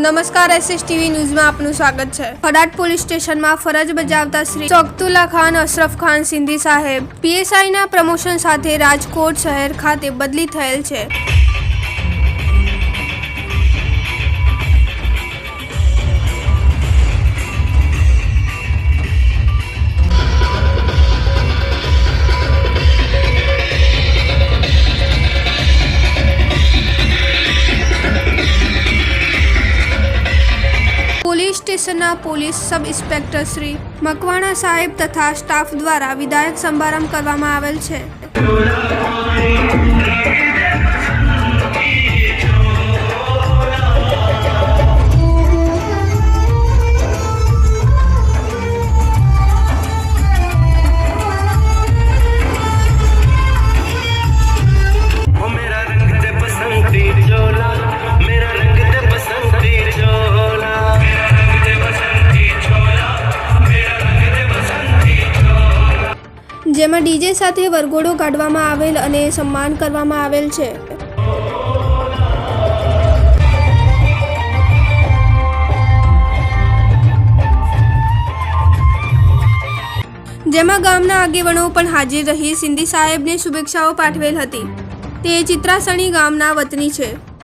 નમસ્કાર SS TV ન્યૂઝમાં આપનું સ્વાગત છે. હડાટ પોલીસ સ્ટેશનમાં ફરજ બજાવતા શ્રી ચોકતુલ્લા ખાન, અશરફ ખાન સિંધી સાહેબ. પીએસઆઈના પ્રમોશન સાથે રાજકોટ શહેર ખાતે બદલી થયેલ છે. પોલીસ સ્ટેશનના police sub inspector Shri Makwana સાહેબ તથા સ્ટાફ દ્વારા વિધાયક સમારંભ કરવામાં આવેલ છે. જેમાં ડીજે સાથે વરઘોડો કાઢવામાં આવેલ અને સન્માન કરવામાં આવેલ છે. જેમાં ગામના આગેવાનો પણ હાજર રહી સિંધી સાહેબને શુભેચ્છાઓ પાઠવેલ હતી. તે ચિત્રાસણી ગામના વતની છે.